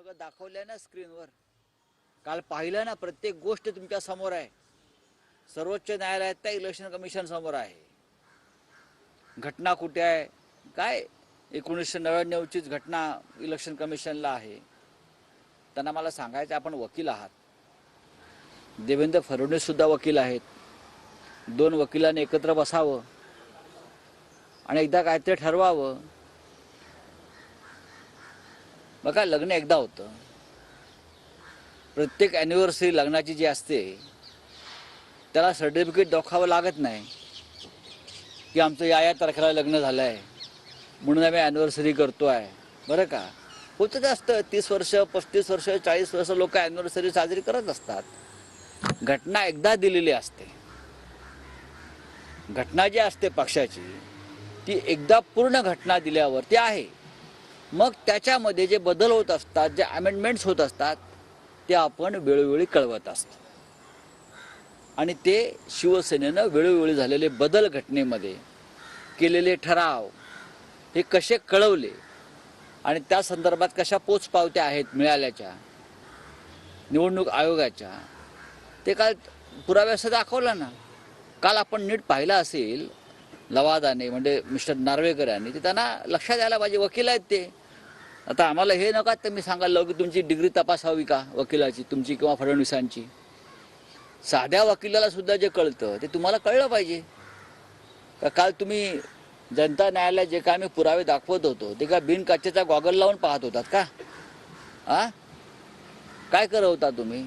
सगळं दाखवलंय ना स्क्रीनवर काल पाहिलं ना प्रत्येक गोष्ट तुमच्यासमोर आहे. सर्वोच्च न्यायालयात त्या इलेक्शन कमिशन समोर आहे. घटना कुठे आहे? काय? एकोणीसशे नव्याण्णवचीच घटना इलेक्शन कमिशनला आहे. त्यांना मला सांगायचं आपण वकील आहात. देवेंद्र फडणवीस सुद्धा वकील आहेत. दोन वकिलांनी एकत्र बसावं. आणि एकदा काहीतरी ठरवावं. मग काय लग्न एकदा होतं. प्रत्येक ॲनिव्हर्सरी लग्नाची जी असते त्याला सर्टिफिकेट दाखवावं लागत नाही की आमचं या या तारखेला लग्न झालं आहे म्हणून आम्ही ॲनिव्हर्सरी करतो आहे बरं का? होतं असतं तीस वर्ष पस्तीस वर्ष चाळीस वर्ष लोक ॲनिव्हर्सरी साजरी करत असतात. घटना एकदा दिलेली असते. घटना जी असते पक्षाची ती एकदा पूर्ण घटना दिल्यावर ती आहे. मग त्याच्यामध्ये जे बदल होत असतात जे अमेंडमेंट्स होत असतात ते आपण वेळोवेळी कळवत असतो. आणि ते शिवसेनेनं वेळोवेळी झालेले बदल घटनेमध्ये केलेले ठराव हे कसे कळवले आणि त्या संदर्भात कशा पोचपावत्या आहेत मिळाल्याच्या निवडणूक आयोगाच्या ते काल पुराव्यासह दाखवलं ना. काल आपण नीट पाहिलं असेल लवादाने म्हणजे मिस्टर नार्वेकर यांनी ते त्यांना लक्षात यायला पाहिजे वकील आहेत ते. आता आम्हाला हे नका तुम्ही सांगायला की तुमची डिग्री तपासावी का वकिलाची तुमची किंवा फडणवीसांची? साध्या वकिलाला सुद्धा जे कळतं ते तुम्हाला कळलं पाहिजे. का काल तुम्ही जनता न्यायालयात जे काय आम्ही पुरावे दाखवत होतो ते काय बिनकाचेचा गॉगल लावून पाहत होतात का? आ? काय करत होता तुम्ही?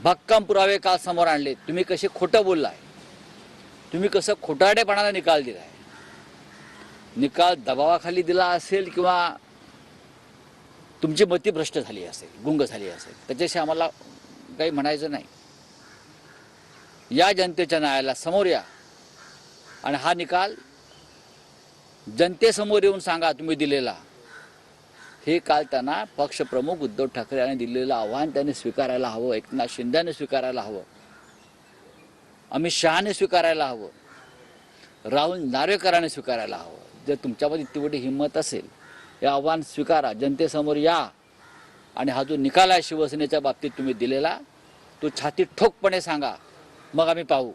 भक्कम पुरावे काल समोर आणले? तुम्ही कसे खोटं बोललाय? तुम्ही कसं खोटाडेपणाला निकाल दिलाय? निकाल दबावाखाली दिला असेल किंवा तुमची मती भ्रष्ट झाली असेल गुंग झाली असेल त्याच्याशी आम्हाला काही म्हणायचं नाही. या जनतेच्या न्यायाला समोर या आणि हा निकाल जनतेसमोर येऊन सांगा तुम्ही दिलेला. हे काल त्यांना पक्षप्रमुख उद्धव ठाकरे यांनी दिलेलं आव्हान त्यांनी स्वीकारायला हवं एकनाथ शिंदेने स्वीकारायला हवं अमित शहाने स्वीकारायला हवं राहुल नार्वेकरांनी स्वीकारायला हवं. जर तुमच्यामध्ये इतकी हिंमत असेल हे आव्हान स्वीकारा जनतेसमोर या. आणि हा जो निकाल आहे शिवसेनेच्या बाबतीत तुम्ही दिलेला तो छाती ठोकपणे सांगा. मग आम्ही पाहू.